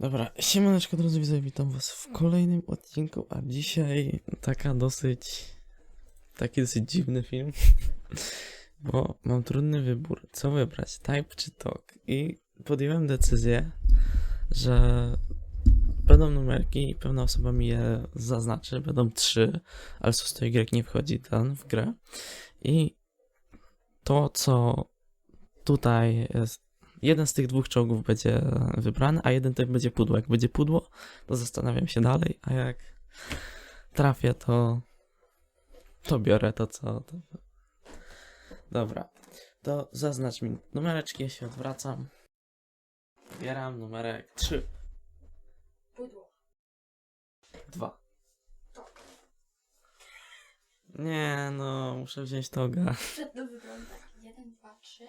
Dobra, siemaneczko drodzy widzowie, witam was w kolejnym odcinku, a dzisiaj taka dosyć, taki dosyć dziwny film, bo mam trudny wybór, co wybrać, type czy talk. I podjąłem decyzję, że będą numerki i pewna osoba mi je zaznaczy, będą trzy, ale z Y nie wchodzi ten w grę. I to co tutaj jest jeden z tych dwóch czołgów będzie wybrany, a jeden to będzie pudło. Jak będzie pudło, to zastanawiam się dalej, a jak trafię, to, to biorę to, co. To... Dobra, to zaznacz mi numereczki, ja się odwracam. Wybieram numerek 3. Pudło. 2. Nie, no, muszę wziąć toga. Przed do wyglądu. 1, 2, 3.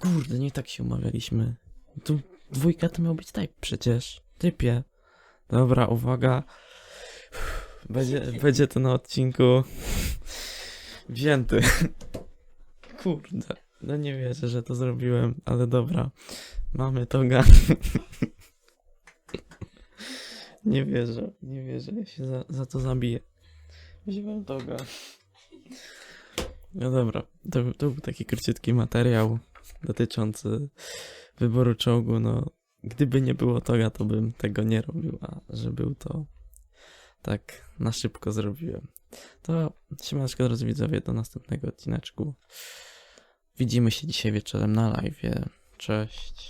Kurde, nie tak się umawialiśmy. Tu dwójka to miał być type przecież. Typie. Dobra, uwaga. Będzie, będzie to na odcinku wzięty. Kurde. No nie wierzę, że to zrobiłem, ale dobra. Mamy toga. Nie wierzę, nie wierzę. Ja się za, za to zabiję. Wziąłem toga. No dobra, to, to był taki króciutki materiał dotyczący wyboru czołgu. No, gdyby nie było toga, to bym tego nie robił, a że był to tak na szybko zrobiłem. To siemaneczko drodzy widzowie, do następnego odcineczku. Widzimy się dzisiaj wieczorem na live. Cześć.